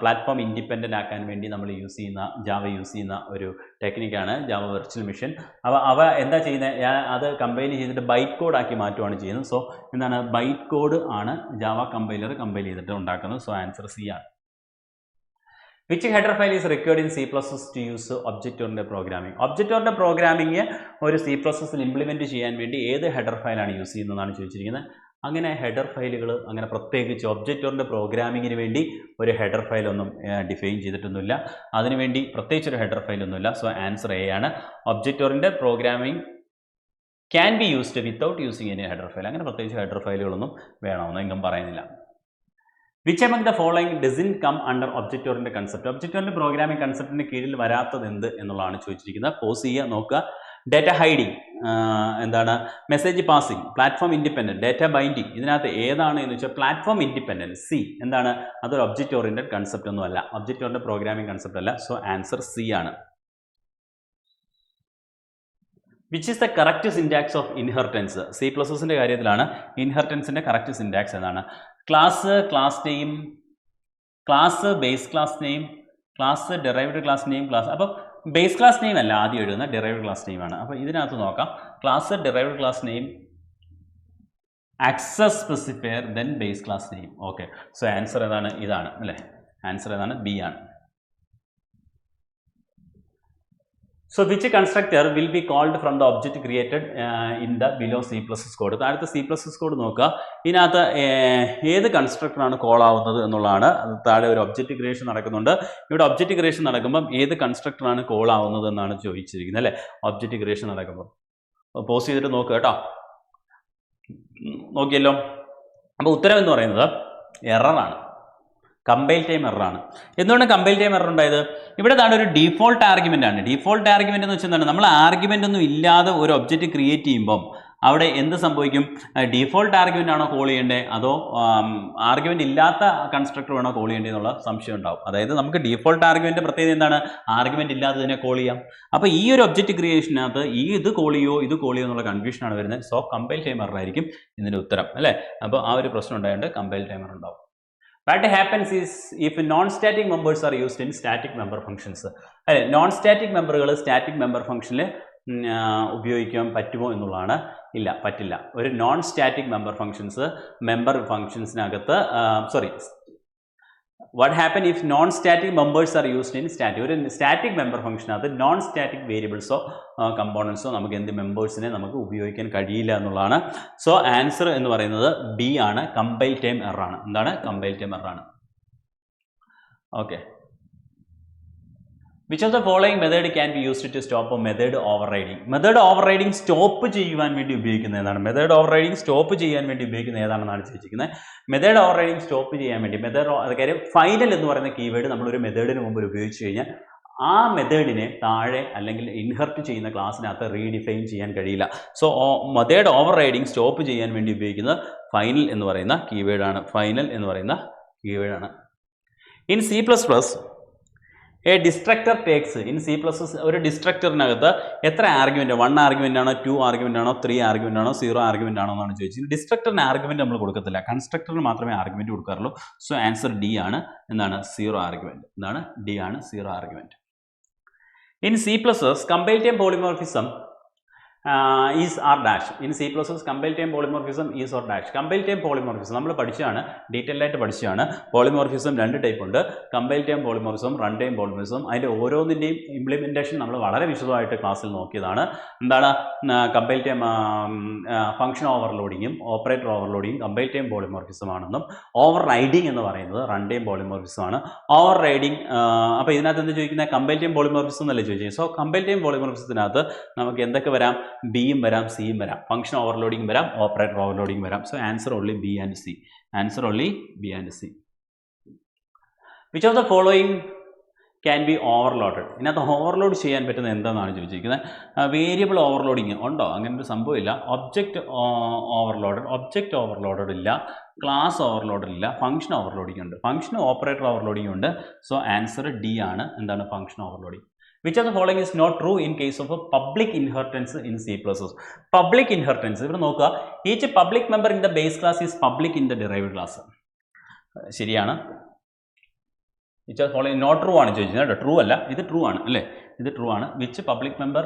പ്ലാറ്റ്ഫോം ഇൻഡിപെൻഡന്റ് ആക്കാൻ വേണ്ടി നമ്മൾ യൂസ് ചെയ്യുന്ന ജാവ യൂസ് ചെയ്യുന്ന ഒരു ടെക്നിക്കാണ് ജാവ വെർച്വൽ മെഷീൻ. അവ അവ എന്താ ചെയ്യുന്നത് ഞാൻ അത് കമ്പൈൽ ചെയ്തിട്ട് ബൈറ്റ് കോഡ് ആക്കി മാറ്റുകയാണ് ചെയ്യുന്നത്. സോ എന്താണ്? ബൈറ്റ് കോഡ് ആണ് ജാവ കമ്പൈലർ കമ്പൈൽ ചെയ്തിട്ട് ഉണ്ടാക്കുന്നത്. സോ ആൻസർ സി ആണ്. Which header file is required in C plus S to use object oriented programming object oriented programming ഒരു സി പ്ലസ് എസിൽ ഇംപ്ലിമെന്റ് ചെയ്യാൻ വേണ്ടി ഏത് ഹെഡർ ഫയലാണ് യൂസ് ചെയ്യുന്നതെന്നാണ് ചോദിച്ചിരിക്കുന്നത്. അങ്ങനെ ഹെഡർ ഫയലുകൾ അങ്ങനെ പ്രത്യേകിച്ച് ഒബ്ജക്റ്റോറിന്റെ പ്രോഗ്രാമിങ്ങിന് വേണ്ടി ഒരു ഹെഡർ ഫയലൊന്നും ഡിഫൈൻ ചെയ്തിട്ടൊന്നുമില്ല. അതിനുവേണ്ടി പ്രത്യേകിച്ച് ഒരു ഹെഡർ ഫയലൊന്നുമില്ല. സോ ആൻസർ എ ആണ്. Object oriented programming can be used without using any header file അങ്ങനെ പ്രത്യേകിച്ച് ഹെഡർ ഫയലുകളൊന്നും വേണമെന്ന് എങ്കും പറയുന്നില്ല. Which among the following doesn't come under object oriented concept object oriented programming കൺസെപ്റ്റിന് കീഴിൽ വരാത്തത് എന്ത് എന്നുള്ളതാണ് ചോദിച്ചിരിക്കുന്നത്. പോസ് ചെയ്യുക നോക്കുക. ഡേറ്റ ഹൈഡിങ് എന്താണ് message passing platform independent data binding ഇതിനകത്ത് ഏതാണ് എന്ന് വെച്ചാൽ പ്ലാറ്റ്ഫോം ഇൻഡിപെൻഡന്റ് സി എന്താണ് അതൊരു ഒബ്ജക്റ്റ് ഓറിയന്റഡ് കൺസെപ്റ്റ് ഒന്നുമല്ല ഒബ്ജക്റ്റ് ഓറിയന്റഡ് പ്രോഗ്രാമിംഗ് കൺസെപ്റ്റ് അല്ല. സോ ആൻസർ സി ആണ്. Which is the correct syntax of inheritance C plus എസിന്റെ കാര്യത്തിലാണ്. ഇൻഹെറിറ്റൻസിന്റെ കറക്റ്റ് സിന്റാക്സ് എന്നാണ് class class name class base class name class derived class name class അപ്പോൾ base class name അല്ല ആദ്യം എഴുതുന്ന ഡെറൈവ്ഡ് ക്ലാസ് നെയിമാണ് അപ്പോൾ ഇതിനകത്ത് നോക്കാം. Class derived class name access specifier then base class name okay so answer ഏതാണ്? ഇതാണ് അല്ലേ? ആൻസർ ഏതാണ്? ബി ആണ്. So which constructor will be called from the object created in the below C plus S code താഴത്തെ C plus S code നോക്കുക. ഇതിനകത്ത് ഏത് കൺസ്ട്രക്ടറാണ് call ആവുന്നത് എന്നുള്ളതാണ്. താഴെ ഒരു ഒബ്ജക്റ്റ് ക്രിയേഷൻ നടക്കുന്നുണ്ട്. ഇവിടെ ഒബ്ജക്റ്റ് ക്രിയേഷൻ നടക്കുമ്പം ഏത് കൺസ്ട്രക്ടറാണ് കോൾ ആവുന്നത് എന്നാണ് ചോദിച്ചിരിക്കുന്നത് അല്ലേ? ഒബ്ജക്റ്റ് ക്രിയേഷൻ നടക്കുമ്പോൾ പോസ് ചെയ്തിട്ട് നോക്കുക കേട്ടോ. നോക്കിയല്ലോ. അപ്പോൾ ഉത്തരം എന്ന് പറയുന്നത് എററാണ് കമ്പൈൽ ടൈം എററാണ് എന്തുകൊണ്ട് കമ്പൈൽ ടൈം എറർ ഉണ്ടായത്? ഇവിടെ താഴെ ഒരു ഡീഫോൾട്ട് ആർഗ്യുമെന്റ് ആണ്. ഡീഫോൾട്ട് ആർഗ്യുമെന്റ് എന്ന് വെച്ചാൽ നമ്മൾ ആർഗ്യുമെന്റ് ഒന്നും ഇല്ലാതെ ഒരു ഒബ്ജക്റ്റ് ക്രിയേറ്റ് ചെയ്യുമ്പം അവിടെ എന്ത് സംഭവിക്കും? ഡീഫോൾട്ട് ആർഗ്യുമെന്റ് ആണോ കോൾ ചെയ്യേണ്ടത് അതോ ആർഗ്യുമെന്റ് ഇല്ലാത്ത കൺസ്ട്രക്ടർ വേണോ കോൾ ചെയ്യേണ്ടത് എന്നുള്ള സംശയം ഉണ്ടാവും. അതായത് നമുക്ക് ഡീഫോൾട്ട് ആർഗ്യുമെന്റ് പ്രത്യേകത എന്താണ്? ആർഗ്യുമെന്റ് ഇല്ലാതെ തന്നെ കോൾ ചെയ്യാം. അപ്പോൾ ഈ ഒരു ഒബ്ജക്റ്റ് ക്രിയേഷനകത്ത് ഈ ഇത് കോൾ ചെയ്യോ ഇത് കോൾ ചെയ്യോ എന്നുള്ള കൺഫ്യൂഷനാണ് വരുന്നത്. സോ കമ്പൈൽ ടൈമറായിരിക്കും ഇതിന്റെ ഉത്തരം. അല്ലേ? അപ്പോൾ ആ ഒരു പ്രശ്നം ഉണ്ടായതുകൊണ്ട് കമ്പൈൽ ടൈമർ ഉണ്ടാവും. If non static members are used in static member functions അല്ലെ നോൺ സ്റ്റാറ്റിക് മെമ്പറുകൾ സ്റ്റാറ്റിക് മെമ്പർ ഫംഗ്ഷനിൽ ഉപയോഗിക്കാൻ പറ്റുമോ എന്നുള്ളതാണ്. ഇല്ല പറ്റില്ല. ഒരു non static member functions member ഫംഗ്ഷൻസിനകത്ത് sorry what happen if non static members are used in static ഒരു സ്റ്റാറ്റിക് മെമ്പർ ഫംഗ്ഷനകത്ത് നോൺ സ്റ്റാറ്റിക് വേരിയബിൾസോ കമ്പോണൻസോ നമുക്ക് എന്ത് മെമ്പേഴ്സിനെ നമുക്ക് ഉപയോഗിക്കാൻ കഴിയില്ല എന്നുള്ളതാണ്. സോ ആൻസർ എന്ന് പറയുന്നത് ബി ആണ്. കമ്പൈൽ ടൈം എറാണ് എന്താണ്? Compile time എറാണ് okay which of the following method can be used to stop method overriding method overriding stop ചെയ്യുവാൻ വേണ്ടി ഉപയോഗിക്കുന്ന ഏതാണ് മെത്തേഡ് ഓവർ റൈഡിങ് സ്റ്റോപ്പ് ചെയ്യാൻ വേണ്ടി ഉപയോഗിക്കുന്ന ഏതാണെന്നാണ് ചോദിച്ചിരിക്കുന്നത്. മെത്തേഡ് ഓവർ റൈഡിങ് സ്റ്റോപ്പ് ചെയ്യാൻ വേണ്ടി മെത്തേഡ് അതായത് ഫൈനൽ എന്ന് പറയുന്ന കീവേഡ് നമ്മളൊരു മെത്തേഡിന് മുമ്പ് ഉപയോഗിച്ച് കഴിഞ്ഞാൽ ആ മെത്തേഡിനെ താഴെ അല്ലെങ്കിൽ ഇൻഹർട്ട് ചെയ്യുന്ന ക്ലാസ്സിനകത്ത് റീഡിഫൈൻ ചെയ്യാൻ കഴിയില്ല. So method overriding stop ചെയ്യാൻ വേണ്ടി ഉപയോഗിക്കുന്നത് ഫൈനൽ എന്ന് പറയുന്ന കീവേഡാണ് ഫൈനൽ എന്ന് പറയുന്ന കീവേഡാണ് in C plus plus a destructor takes in C plus ഒരു ഡിസ്ട്രക്ടറിനകത്ത് എത്ര ആർഗ്യുമെന്റ് വൺ ആർഗ്യുമെന്റ് ആണോ? ടു ആർഗ്യുമെന്റ് ആണോ? ത്രീ ആർഗ്യുമെന്റ് ആണോ? സീറോ ആർഗ്യുമെന്റ് ആണോ എന്നാണ് ചോദിച്ചത്. ഡിസ്ട്രക്ടറിന് ആർഗ്യുമെന്റ് നമ്മൾ കൊടുക്കത്തില്ല. കൺസ്ട്രക്ടറിന് മാത്രമേ ആർഗ്യുമെന്റ് കൊടുക്കാറുള്ളൂ. സോ ആൻസർ ഡി ആണ് എന്താണ് സീറോ ആർഗ്യുമെന്റ് എന്താണ് ഡി ആണ് zero argument in C plus S time polymorphism is are dash in C plus S compile time polymorphism is or dash compile time polymorphism നമ്മൾ പഠിച്ചതാണ് detail ആയിട്ട് പഠിച്ചതാണ്. Polymorphism രണ്ട് type ഉണ്ട്. Compile time polymorphism run time polymorphism അതിന്റെ ഓരോന്നിന്റെയും implementation നമ്മൾ വളരെ വിശദമായിട്ട് ക്ലാസ്സിൽ നോക്കിയതാണ്. എന്താണ്? കമ്പൈൽ ടൈം ഫംഗ്ഷൻ ഓവർലോഡിങ്ങും ഓപ്പറേറ്റർ ഓവർലോഡിങ്ങും കമ്പൈൽ ടൈം പോളിമോർഫിസം ആണെന്നും ഓവർ റൈഡിങ് എന്ന് പറയുന്നത് റൺ ടൈം പോളിമോർഫിസം ആണ്. ഓവർ റൈഡിങ് അപ്പോൾ ഇതിനകത്ത് എന്ത് ചോദിക്കുന്നത് കമ്പൈൽ ടൈം പോളിമോർഫിസം എന്നല്ലേ ചോദിച്ചത് സോ കമ്പൈൽ ടൈം പോളിമോർഫിസത്തിനകത്ത് നമുക്ക് എന്തൊക്കെ വരാം? ബിയും വരാം സിയും വരാം. ഫംഗ്ഷൻ ഓവർലോഡിംഗ് വരാം ഓപ്പറേറ്റർ ഓവർലോഡിംഗ് വരാം. So answer only B and C answer only B and C which of the following can be overloaded ഇതിനകത്ത് ഓവർലോഡ് ചെയ്യാൻ പറ്റുന്നത് എന്താണെന്നാണ് ചോദിച്ചിരിക്കുന്നത്. വേരിയബിൾ ഓവർലോഡിങ് ഉണ്ടോ? അങ്ങനെ ഒരു സംഭവമില്ല ഒബ്ജക്റ്റ് ഓവർലോഡഡ് ഒബ്ജക്റ്റ് ഓവർലോഡഡ് ഇല്ല. ക്ലാസ് ഓവർലോഡഡ് ഇല്ല. ഫംഗ്ഷൻ ഓവർലോഡിംഗ് ഉണ്ട്. ഫംഗ്ഷൻ ഓപ്പറേറ്റർ ഓവർലോഡിംഗ് ഉണ്ട്. സോ ആൻസർ ഡി ആണ്. എന്താണ് function overloading which of the following is not true in case of public inheritance in C plus public inheritance ഇവിടെ നോക്കുക. Each public member in the base class is public in the derived class ശരിയാണ്. Which are following not true ആണ് ചോദിച്ചത്. കേട്ടോ true അല്ല. ഇത് true ആണ് അല്ലേ? ഇത് ട്രൂ ആണ്. Which public member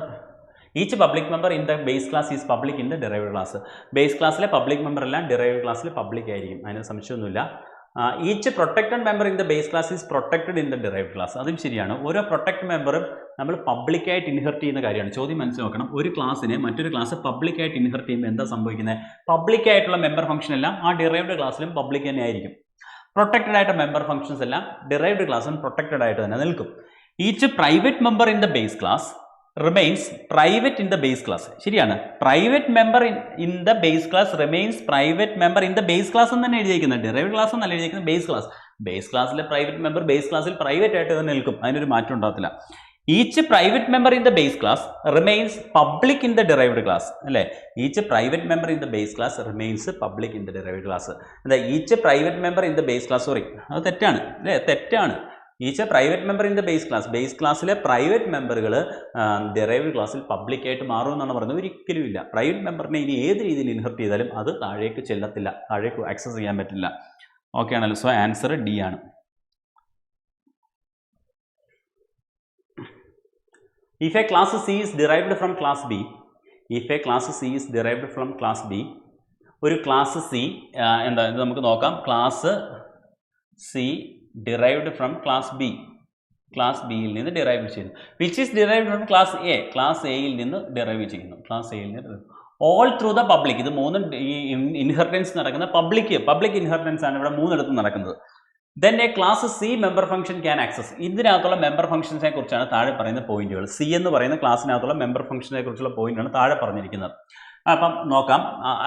each public member in the base class is public in the derived class base ക്ലാസ്സിലെ പബ്ലിക് മെമ്പർ എല്ലാം ഡിറൈവ്ഡ് ക്ലാസ്സിൽ പബ്ലിക് ആയിരിക്കും. അതിന് സംശയമൊന്നുമില്ല. Each protected member in the base class is protected in the derive class അതും ശരിയാണ്. ഓരോ protect മെമ്പറും നമ്മൾ പബ്ലിക്കായിട്ട് ഇൻഹെർട്ട് ചെയ്യുന്ന കാര്യമാണ്. ചോദ്യം മനസ്സിലാക്കണം ഒരു ക്ലാസ്സിനെ മറ്റൊരു ക്ലാസ് പബ്ലിക്കായിട്ട് ഇൻഹെർട്ട് ചെയ്യുമ്പോൾ എന്താ സംഭവിക്കുന്നത്? പബ്ലിക്കായിട്ടുള്ള മെമ്പർ ഫംഗ്ഷൻ എല്ലാം ആ ഡിറൈവ്ഡ് ക്ലാസ്സിലും പബ്ലിക് തന്നെ ആയിരിക്കും. പ്രൊട്ടക്റ്റഡ് ആയിട്ട് മെമ്പർ ഫംഗ്ഷൻസ് എല്ലാം ഡിറൈവ്ഡ് ക്ലാസ്സിലും പ്രൊട്ടക്റ്റഡ് ആയിട്ട് തന്നെ നിൽക്കും. Each private member in the base class remains private in the base class ശരിയാണ്. Private member in in the base class remains private member in the base class എന്ന് തന്നെ എഴുതിയിരിക്കുന്നത് derive class എന്നല്ല എഴുതിയിരിക്കുന്നത് ബേസ് ക്ലാസ് ബേസ് ക്ലാസ്സിലെ private member base ക്ലാസ്സിൽ private ആയിട്ട് തന്നെ നിൽക്കും. അതിനൊരു മാറ്റം ഉണ്ടാകത്തില്ല. Each private member in the base class remains public in the derived class അല്ലേ? Each private member in the base class remains public in the derived class എന്താ each private member in the base class sorry അത് തെറ്റാണ്. അല്ലേ? തെറ്റാണ്. Each private member in the base class base ക്ലാസ്സിലെ private മെമ്പറുകൾ derived ക്ലാസ്സിൽ പബ്ലിക്കായിട്ട് മാറും എന്നാണ് പറയുന്നത്. ഒരിക്കലും ഇല്ല. പ്രൈവറ്റ് മെമ്പറിനെ ഇനി ഏത് രീതിയിൽ ഇൻഹെർട്ട് ചെയ്താലും അത് താഴേക്ക് ചെല്ലത്തില്ല. താഴേക്ക് ആക്സസ് ചെയ്യാൻ പറ്റില്ല. ഓക്കെ ആണല്ലോ. സോ ആൻസർ ഡി ആണ്. If a class C is derived from class B if a class C is derived from class B ഒരു ക്ലാസ് സി എന്താ ഇത് നമുക്ക് നോക്കാം. Class C derived from class B class ബിയിൽ നിന്ന് derive ചെയ്യുന്നു. Which is derived from class A class എയിൽ നിന്ന് ഡിറൈവ് ചെയ്യുന്നു. ക്ലാസ് എയിൽ നിന്ന് ഓൾ ത്രൂ ദ പബ്ലിക് ഇത് മൂന്നും ഇൻഹെറിറ്റൻസ് നടക്കുന്ന പബ്ലിക് പബ്ലിക് ഇൻഹെറിറ്റൻസ് ആണ് ഇവിടെ മൂന്നിടത്തും നടക്കുന്നത്. Then a class C member function can access ഇതിനകത്തുള്ള മെമ്പർ ഫംഗ്ഷൻസിനെ കുറിച്ചാണ് താഴെ പറയുന്ന പോയിന്റുകൾ സി എന്ന് പറയുന്ന ക്ലാസ്സിനകത്തുള്ള മെമ്പർ ഫംഗ്ഷനെ കുറിച്ചുള്ള പോയിന്റാണ് താഴെ പറഞ്ഞിരിക്കുന്നത്. അപ്പം നോക്കാം.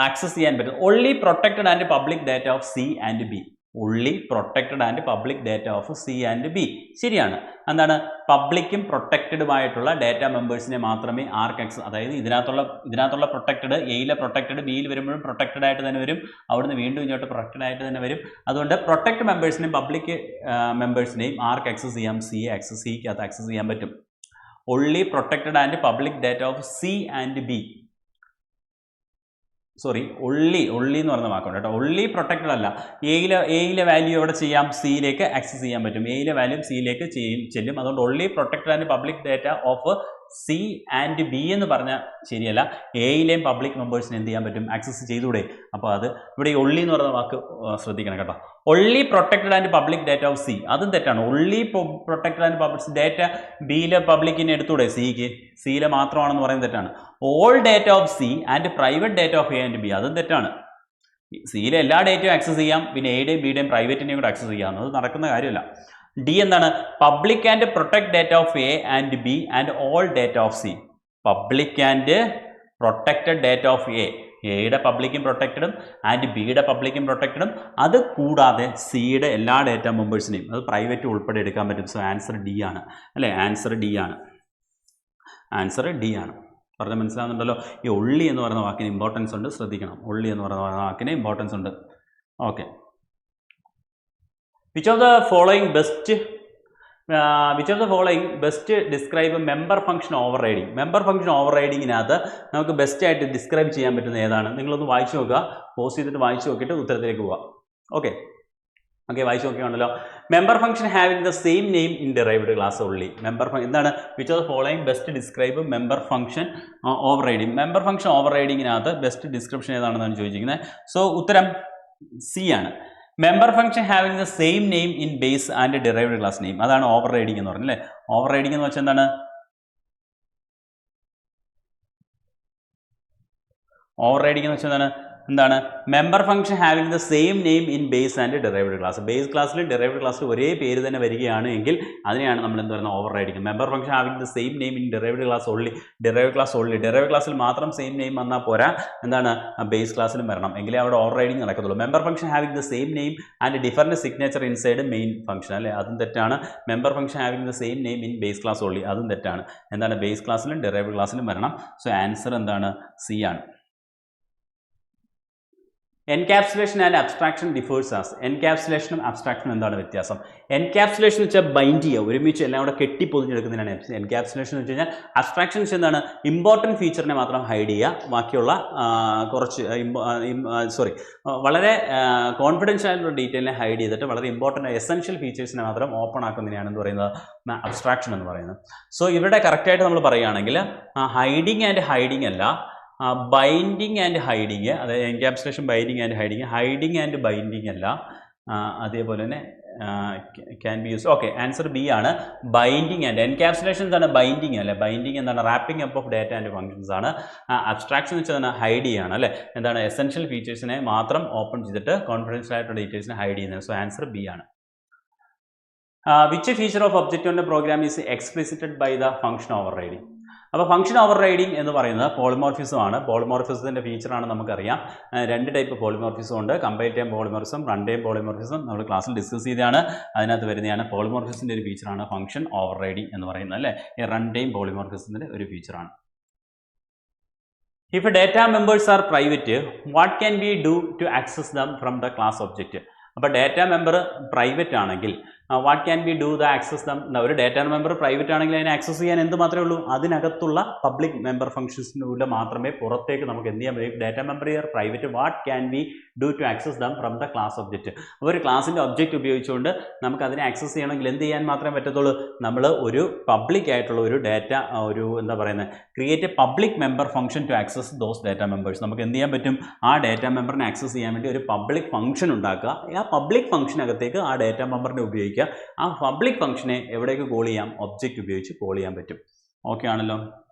ആക്സസ് ചെയ്യാൻ പറ്റും. Only protected and public data of C and B only protected and public data of C and B ശരിയാണ്. എന്താണ്? പബ്ലിക്കും പ്രൊട്ടക്റ്റഡുമായിട്ടുള്ള ഡേറ്റ മെമ്പേഴ്സിനെ മാത്രമേ ആർക്ക് എക്സ് അതായത് ഇതിനകത്തുള്ള ഇതിനകത്തുള്ള പ്രൊട്ടക്റ്റഡ് എയിലെ പ്രൊട്ടക്റ്റഡ് ബിയിൽ വരുമ്പോഴും പ്രൊട്ടക്റ്റഡ് ആയിട്ട് തന്നെ വരും. അവിടുന്ന് വീണ്ടും ഇങ്ങോട്ട് പ്രൊട്ടക്റ്റഡ് ആയിട്ട് തന്നെ വരും. അതുകൊണ്ട് പ്രൊട്ടക്ട് മെമ്പേഴ്സിനെയും പബ്ലിക് മെമ്പേഴ്സിനെയും ആർക്ക് ആക്സസ് ചെയ്യാം സി ആക്സസ് സിക്കകത്ത് ആക്സസ് ചെയ്യാൻ പറ്റും. Only protected and public data of C and B sorry only only എന്ന് പറഞ്ഞ വാക്കുണ്ട് കേട്ടോ. ഒള്ളി പ്രൊട്ടക്റ്റഡ് അല്ല. എയിലെ എയിലെ വാല്യൂ എവിടെ ചെയ്യാം? സിയിലേക്ക് ആക്സസ് ചെയ്യാൻ പറ്റും. എയിലെ വാല്യൂ സിയിലേക്ക് ചെയ്യും ചെല്ലും. അതുകൊണ്ട് only protected and public data of C and B എന്ന് പറഞ്ഞാൽ ശരിയല്ല. എയിലെയും പബ്ലിക് മെമ്പേഴ്സിന് എന്ത് ചെയ്യാൻ പറ്റും? ആക്സസ് ചെയ്തുകൂടെ? അപ്പോൾ അത് ഇവിടെ ഈ ഒള്ളി എന്ന് പറയുന്ന വാക്ക് ശ്രദ്ധിക്കണം കേട്ടോ. Only protected and public data of C അതും തെറ്റാണ്. Only protected and public data ബിയിലെ പബ്ലിക്കിനെ എടുത്തൂടെ സിക്ക് സിയിലെ മാത്രമാണെന്ന് പറയുന്നത് തെറ്റാണ്. All data of C and private data of A and B അതും തെറ്റാണ്. സിയിലെ എല്ലാ ഡേറ്റയും ആക്സസ് ചെയ്യാം. പിന്നെ എയുടെയും ബിയുടെയും പ്രൈവറ്റിനെയും കൂടെ ആക്സസ് ചെയ്യാം. അത് നടക്കുന്ന കാര്യമല്ല. ഡി എന്താണ്? Public and protect data of A and B and all data of C public and protected data of A എയുടെ പബ്ലിക്കും പ്രൊട്ടക്റ്റഡും ആൻഡ് ബിയുടെ പബ്ലിക്കും പ്രൊട്ടക്റ്റഡും അത് കൂടാതെ സിയുടെ എല്ലാ ഡേറ്റ മെമ്പേഴ്സിനെയും അത് പ്രൈവറ്റ് ഉൾപ്പെടെ എടുക്കാൻ പറ്റും. സോ ആൻസർ ഡി ആണ്. അല്ലേ? ആൻസർ ഡി ആണ്. ആൻസർ ഡി ആണ്. പറഞ്ഞാൽ മനസ്സിലാകുന്നുണ്ടല്ലോ ഈ ഉള്ളി എന്ന് പറയുന്ന വാക്കിന് ഇമ്പോർട്ടൻസ് ഉണ്ട്. ശ്രദ്ധിക്കണം. ഉള്ളി എന്ന് പറയുന്ന വാക്കിന് ഇമ്പോർട്ടൻസ് ഉണ്ട്. Okay which of the following best which of the following best describe member function overriding member function over റൈഡിങ്ങിനകത്ത് നമുക്ക് ബെസ്റ്റ് ആയിട്ട് ഡിസ്ക്രൈബ് ചെയ്യാൻ പറ്റുന്ന ഏതാണ്? നിങ്ങളൊന്ന് വായിച്ചു നോക്കുക. പോസ് ചെയ്തിട്ട് വായിച്ചു നോക്കിയിട്ട് ഉത്തരത്തിലേക്ക് പോവാം ഓക്കെ ഓക്കെ വായിച്ചു നോക്കിയാണല്ലോ. Member function having the same name in derived class only member എന്താണ്? Which of the following best describe member function overriding member function over റൈഡിങ്ങിനകത്ത് ബെസ്റ്റ് ഡിസ്ക്രിപ്ഷൻ ഏതാണെന്നാണ് ചോദിച്ചിരിക്കുന്നത്. സോ ഉത്തരം സി ആണ്. Member function having the same name in base and derived class name അതാണ് overriding എന്ന് പറഞ്ഞത് over riding എന്ന് വെച്ചാൽ എന്താണ്? ഓവർ റൈഡിംഗ് എന്ന് വെച്ചാൽ എന്താണ്? എന്താണ്? Member function having the same name in base and derived class base ക്ലാസ്സിൽ ഡെറൈവഡ് ക്ലാസ്സിൽ ഒരേ പേര് തന്നെ വരികയാണ് എങ്കിൽ അതിനെയാണ് നമ്മൾ എന്ത് പറയുന്നത്? Overriding member function having the same name in derived class only derive class only derive ക്ലാസ്സിൽ മാത്രം സെയിം നെയിം വന്നാൽ പോരാ. എന്താണ്? ബേസ് ക്ലാസ്സിലും വരണം. എങ്കിലേ അവിടെ overriding നടക്കത്തുള്ളൂ. Member function having the same name and different signature inside main function അല്ലേ? അതും തെറ്റാണ്. Member function having the same name in base class only അതും തെറ്റാണ്. എന്താണ്? ബേസ് ക്ലാസ്സിലും ഡെറൈവ് ക്ലാസ്സിലും വരണം. സോ ആൻസർ എന്താണ്? സി ആണ്. Encapsulation and abstraction differs as എൻകാപ്സുലേഷനും അബ്സ്ട്രാക്ഷനും എന്താണ് വ്യത്യാസം? എൻകാപ്സുലേഷൻ എന്ന് വെച്ചാൽ ബൈൻഡ് ചെയ്യുക ഒരുമിച്ച് എല്ലാം കൂടെ കെട്ടിപ്പൊതിഞ്ഞെടുക്കുന്നതിനാണ് എൻകാപ്സുലേഷൻ എന്ന് വെച്ച് കഴിഞ്ഞാൽ അബ്സ്ട്രാക്ഷൻ വെച്ചാൽ എന്താണ്? ഇമ്പോർട്ടന്റ് ഫീച്ചറിനെ മാത്രം ഹൈഡ് ചെയ്യുക ബാക്കിയുള്ള കുറച്ച് സോറി വളരെ കോൺഫിഡൻഷ്യൽ ആയിട്ടുള്ള ഡീറ്റെയിലിനെ ഹൈഡ് ചെയ്തിട്ട് വളരെ ഇമ്പോർട്ടന്റ് എസെൻഷ്യൽ ഫീച്ചേഴ്സിനെ മാത്രം ഓപ്പൺ ആക്കുന്നതിനാണ് എന്ന് പറയുന്നത്? അബ്സ്ട്രാക്ഷൻ എന്ന് പറയുന്നത്. സോ ഇവിടെ കറക്റ്റായിട്ട് നമ്മൾ പറയുകയാണെങ്കിൽ ഹൈഡിങ് ആൻഡ് ഹൈഡിങ് അല്ല ബൈൻഡിങ് ആൻഡ് ഹൈഡിങ് അതായത് encapsulation binding and hiding hiding and binding അല്ല. അതേപോലെ തന്നെ can be use okay answer B ആണ് ബൈൻഡിങ് ആൻഡ് എൻകാപ്സുലേഷൻ എന്താണ് ബൈൻഡിങ് അല്ലേ? ബൈൻഡിങ് എന്താണ്? Wrapping up of data and functions ആണ്. അബ്സ്ട്രാക്ഷൻ എന്ന് വെച്ചാൽ ഹൈഡ് ചെയ്യാണ് അല്ലേ? എന്താണ്? എസെൻഷ്യൽ ഫീച്ചേഴ്സിനെ മാത്രം ഓപ്പൺ ചെയ്തിട്ട് കോൺഫിഡൻഷ്യൽ ആയിട്ടുള്ള ഡീറ്റെയിൽസിനെ ഹൈഡ് ചെയ്യുന്നത് സോ ആൻസർ ബി ആണ്. Which feature of object program is explicited by the function overriding അപ്പോൾ ഫംഗ്ഷൻ ഓവർ റൈഡിങ് എന്ന് പറയുന്നത് പോളിമോർഫിസം ആണ്. പോളിമോർഫിസത്തിന്റെ ഫീച്ചറാണ് നമുക്കറിയാം. രണ്ട് ടൈപ്പ് പോളിമോർഫിസം ഉണ്ട്. Compile time polymorphism run time polymorphism നമ്മൾ ക്ലാസ്സിൽ ഡിസ്കസ് ചെയ്താണ് അതിനകത്ത് വരുന്നതാണ് പോളിമോർഫിസിന്റെ ഒരു ഫീച്ചറാണ് ഫംഗ്ഷൻ ഓവർ റൈഡിങ് എന്ന് പറയുന്നത് അല്ലേ? ഈ റൺ ടൈം പോളിമോർഫിസത്തിന്റെ ഒരു ഫീച്ചറാണ് if data members are private what can be do to access them from the class object അപ്പോൾ ഡേറ്റ മെമ്പർ പ്രൈവറ്റ് ആണെങ്കിൽ what can be do the access them ഒരു data member private ആണെങ്കിൽ അതിനെ access ചെയ്യാൻ എന്ത് മാത്രമേ ഉള്ളൂ? അതിനകത്തുള്ള പബ്ലിക് മെമ്പർ ഫംഗ്ഷൻസിലൂടെ മാത്രമേ പുറത്തേക്ക് നമുക്ക് എന്ത് ചെയ്യാൻ പറ്റും? Data member are private what can be do to access them from the class object അപ്പോൾ ഒരു ക്ലാസിന്റെ ഒബ്ജക്റ്റ് ഉപയോഗിച്ചുകൊണ്ട് നമുക്ക് അതിനെ ആക്സസ് ചെയ്യണമെങ്കിൽ എന്ത് ചെയ്യാൻ മാത്രമേ പറ്റത്തുള്ളൂ? നമ്മൾ ഒരു പബ്ലിക് ആയിട്ടുള്ള ഒരു ഡേറ്റ ഒരു എന്താ പറയുന്നത് create a public member function to access those data members നമുക്ക് എന്ത് ചെയ്യാൻ പറ്റും? ആ ഡേറ്റ മെമ്പറിനെ ആക്സസ് ചെയ്യാൻ വേണ്ടി ഒരു പബ്ലിക് ഫംഗ്ഷൻ ഉണ്ടാക്കുക. ആ പബ്ലിക് ഫംഗ്ഷനകത്തേക്ക് ആ ഡേറ്റ മെമ്പറിനെ ഉപയോഗിക്കുക. ആ പബ്ലിക് ഫംഗ്ഷനെ എവിടേക്ക് കോൾ ചെയ്യാം? ഒബ്ജക്റ്റ് ഉപയോഗിച്ച് കോൾ ചെയ്യാൻ പറ്റും. ഓക്കെ ആണല്ലോ?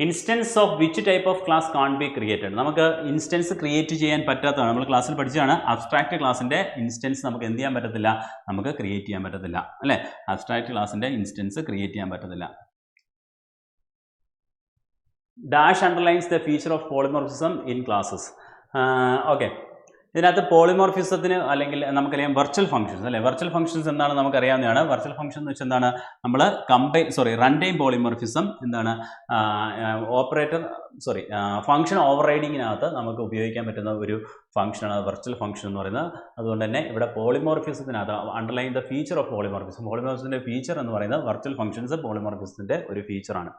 Instance of which type of class can be created നമുക്ക് ഇൻസ്റ്റൻസ് ക്രിയേറ്റ് ചെയ്യാൻ പറ്റാത്തതാണ്. നമ്മൾ ക്ലാസ്സിൽ പഠിച്ചതാണ്. അബ്സ്ട്രാക്ട് ക്ലാസ്സിന്റെ ഇൻസ്റ്റൻസ് നമുക്ക് എന്ത് ചെയ്യാൻ പറ്റത്തില്ല? നമുക്ക് ക്രിയേറ്റ് ചെയ്യാൻ പറ്റത്തില്ല. അല്ലേ? അബ്സ്ട്രാക്ട് ക്ലാസ്സിന്റെ ഇൻസ്റ്റൻസ് ക്രിയേറ്റ് ചെയ്യാൻ പറ്റത്തില്ല. Dash underlines the feature of polymorphism in classes okay ഇതിനകത്ത് പോളിമോർഫിസത്തിന് അല്ലെങ്കിൽ നമുക്കറിയാം വെർച്വൽ ഫംഗ്ഷൻസ് അല്ലേ? വെർച്വൽ ഫംഗ്ഷൻസ് എന്താണ് നമുക്കറിയാവുന്നതാണ്. വെർച്വൽ ഫംഗ്ഷൻ എന്ന് വെച്ചാൽ എന്താണ്? നമ്മൾ കമ്പൈ സോറി റൺ ടൈം പോളിമോർഫിസം എന്താണ് ഓപ്പറേറ്റർ സോറി ഫംഗ്ഷൻ ഓവർ റൈഡിങ്ങിനകത്ത് നമുക്ക് ഉപയോഗിക്കാൻ പറ്റുന്ന ഒരു ഫംഗ്ഷനാണ് വെർച്വൽ ഫംഗ്ഷൻ എന്ന് പറയുന്നത്. അതുകൊണ്ട് തന്നെ ഇവിടെ പോളിമോർഫിസത്തിനകത്ത് underline the feature of polymorphism പോളിമോർഫിസിന്റെ feature എന്ന് പറയുന്നത് വെർച്വൽ ഫംഗ്ഷൻസ് പോളിമോർഫിസത്തിന്റെ ഒരു ഫീച്ചറാണ്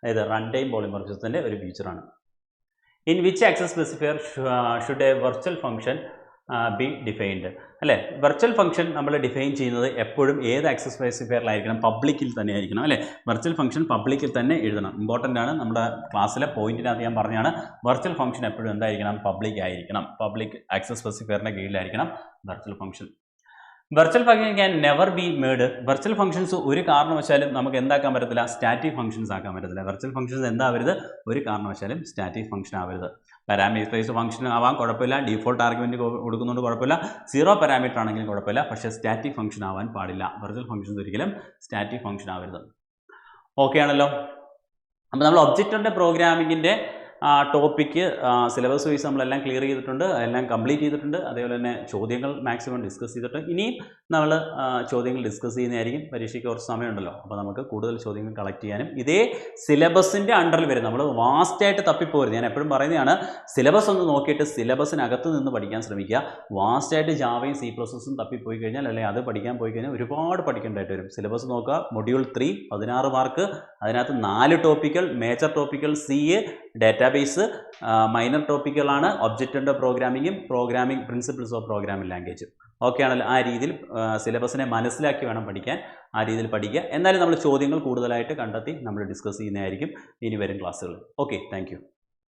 അതായത് റൺ ടൈം പോളിമോർഫിസത്തിന്റെ ഒരു ഫീച്ചറാണ് in which access specifier should a virtual function be defined അല്ലേ? വെർച്വൽ ഫംഗ്ഷൻ നമ്മൾ ഡിഫൈൻ ചെയ്യുന്നത് എപ്പോഴും ഏത് ആക്സസ് സ്പെസിഫയറിലായിരിക്കണം പബ്ലിക്കിൽ തന്നെ ആയിരിക്കണം അല്ലേ? വെർച്വൽ ഫംഗ്ഷൻ പബ്ലിക്കിൽ തന്നെ എഴുതണം. ഇമ്പോർട്ടന്റ് ആണ്. നമ്മുടെ ക്ലാസ്സിലെ പോയിന്റിനകത്ത് ഞാൻ പറഞ്ഞാണ് വെർച്വൽ ഫംഗ്ഷൻ എപ്പോഴും എന്തായിരിക്കണം? പബ്ലിക് ആയിരിക്കണം. പബ്ലിക് ആക്സസ് സ്പെസിഫയറിന്റെ കീഴിലായിരിക്കണം virtual function virtual function can never be made virtual functions ഒരു കാരണവശാലും നമുക്ക് എന്താക്കാൻ പറ്റത്തില്ല? സ്റ്റാറ്റിക് ഫംഗ്ഷൻസ് ആക്കാൻ പറ്റത്തില്ല. വെർച്വൽ ഫംഗ്ഷൻസ് എന്താവരുത്? ഒരു കാരണവശാലും സ്റ്റാറ്റിക് ഫംഗ്ഷൻ ആവരുത്. പാരാമീറ്ററൈസ് ഫംഗ്ഷൻ ആവാൻ കുഴപ്പമില്ല. ഡിഫോൾട്ട് ആർഗ്യുമെന്റ് കൊടുക്കുന്നുണ്ട് കുഴപ്പമില്ല. സീറോ പാരാമീറ്റർ ആണെങ്കിലും കുഴപ്പമില്ല. പക്ഷേ സ്റ്റാറ്റിക് ഫംഗ്ഷൻ ആവാൻ പാടില്ല. വെർച്വൽ ഫംഗ്ഷൻസ് ഒരിക്കലും സ്റ്റാറ്റിക് ഫംഗ്ഷൻ ആവരുത്. ഓക്കെ ആണല്ലോ? അപ്പോൾ നമ്മൾ ഒബ്ജക്റ്റിന്റെ പ്രോഗ്രാമിങ്ങിന്റെ ടോപ്പിക്ക് സിലബസ് വൈസ് നമ്മളെല്ലാം ക്ലിയർ ചെയ്തിട്ടുണ്ട് എല്ലാം കംപ്ലീറ്റ് ചെയ്തിട്ടുണ്ട്. അതേപോലെ തന്നെ ചോദ്യങ്ങൾ മാക്സിമം ഡിസ്കസ് ചെയ്തിട്ട് ഇനിയും നമ്മൾ ചോദ്യങ്ങൾ ഡിസ്കസ് ചെയ്യുന്നതായിരിക്കും. പരീക്ഷയ്ക്ക് കുറച്ച് സമയമുണ്ടല്ലോ. അപ്പോൾ നമുക്ക് കൂടുതൽ ചോദ്യങ്ങൾ കളക്ട് ചെയ്യാനും. ഇതേ സിലബസിന്റെ അണ്ടറിൽ വരും. നമ്മൾ വാസ്റ്റായിട്ട് തപ്പിപ്പോരുത്. ഞാൻ എപ്പോഴും പറയുന്നതാണ് സിലബസ് ഒന്ന് നോക്കിയിട്ട് സിലബസിനകത്ത് നിന്ന് പഠിക്കാൻ ശ്രമിക്കുക. വാസ്റ്റായിട്ട് ജാവയും സി പ്ലസും തപ്പിപ്പോയി കഴിഞ്ഞാൽ അല്ലെങ്കിൽ അത് പഠിക്കാൻ പോയി കഴിഞ്ഞാൽ ഒരുപാട് പഠിക്കേണ്ടതായിട്ട് വരും. സിലബസ് നോക്കുക. മൊഡ്യൂൾ ത്രീ പതിനാറ് മാർക്ക് അതിനകത്ത് നാല് topical major topical C database minor ടോപ്പിക്കുകളാണ് object ഉണ്ട് പ്രോഗ്രാമിങ്ങും programming principles of programming language okay ആണല്ലോ. ആ രീതിയിൽ സിലബസിനെ മനസ്സിലാക്കി വേണം പഠിക്കാൻ. ആ രീതിയിൽ പഠിക്കുക. എന്നാലും നമ്മൾ ചോദ്യങ്ങൾ കൂടുതലായിട്ട് കണ്ടെത്തി നമ്മൾ ഡിസ്കസ് ചെയ്യുന്നതായിരിക്കും ഇനി വരും ക്ലാസ്സുകൾ ഓക്കെ താങ്ക്